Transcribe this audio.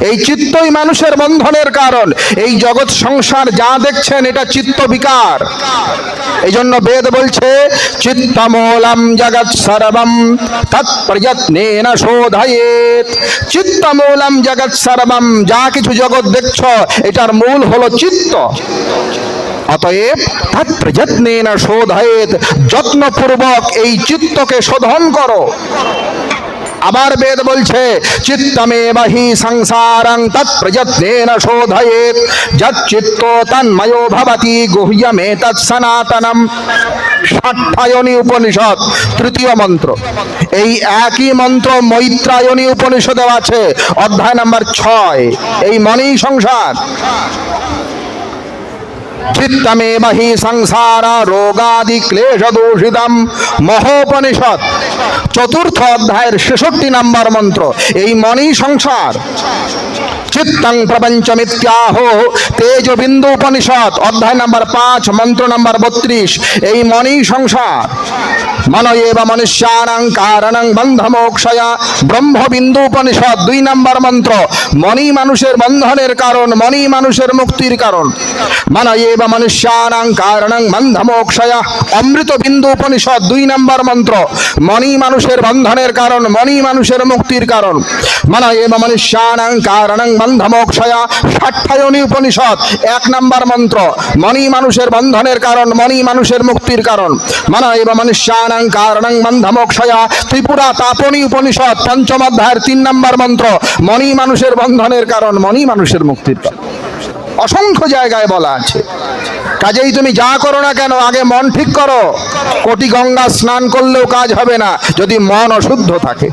এই চিত্তই মানুষের বন্ধনের কারণ। এই জগৎ সংসার যা দেখছেন, এটা চিত্ত বিকার। এই জন্য বেদ বলছে, চিত্তমূলম জগৎ সর্বম তৎপ্রযত্নেন শোধায়েত। চিত্তমূলম জগৎ সর্বম, যা কিছু জগৎ দেখছ, এটার মূল হলো চিত্ত। অতএব তৎপ্রযত্নেন শোধায়েত, যত্নপূর্বক এই চিত্তকে শোধন করো। আবার বেদ বলছে, চিত্তমে বাহি সংসারং তৎপ্রযত্নেন শোধয়েত, যচ্চিত্ত তন্ময়ো ভবতি গুহ্যমে তৎসনাতনম ষাঠায়নী উপনিষদ, তৃতীয় মন্ত্র। এই একই মন্ত্র মৈত্রায়নী উপনিষদে আছে, অধ্যায় নাম্বার ছয়। এই মনেই সংসার। চিত্তমেব হি সংসার রোগাদি ক্লেশ দূষিতম মহোপনিষদ চতুর্থ অধ্যায়ের ছেষট্টি নাম্বার মন্ত্র এই মনই সংসার চিত্তং প্রপঞ্চমিত্যাহ তেজ বিন্দু উপনিষদ অধ্যায় নাম্বার পাঁচ মন্ত্র নাম্বার বত্রিশ এই মনই সংসার। মন এব মনুষ্যানাং কারণং বন্ধ মোক্ষয়া ব্রহ্মবিন্দু উপনিষদ দুই নাম্বার মন্ত্র। মনি মানুষের বন্ধনের কারণ মনি মানুষের মুক্তির কারণ। মন এব মনুষ্যানাং কারণং বন্ধ মোক্ষয়া অমৃত বিন্দু উপনিষদ দুই নাম্বার মন্ত্র। মনি মানুষের বন্ধনের কারণ মনি মানুষের মুক্তির কারণ। মন এব মনুষ্যানাং কারণং বন্ধ মোক্ষয়া ষাঠায়নী উপনিষদ, এক নাম্বার মন্ত্র। মনি মানুষের বন্ধনের কারণ মনি মানুষের মুক্তির কারণ। মন এব মনুষ্যানাং কারণং বন্ধ মোক্ষয়া ত্রিপুরা তাপনী উপনিষদ, পঞ্চম অধ্যায়ের তিন নাম্বার মন্ত্র। মনি মানুষের বন্ধনের কারণ মনি মানুষের মুক্তির অসংখ্য জায়গায় বলা আছে। কাজেই তুমি যা করো না কেন, আগে মন ঠিক করো। কোটি গঙ্গা স্নান করলেও কাজ হবে না, যদি মন অশুদ্ধ থাকে।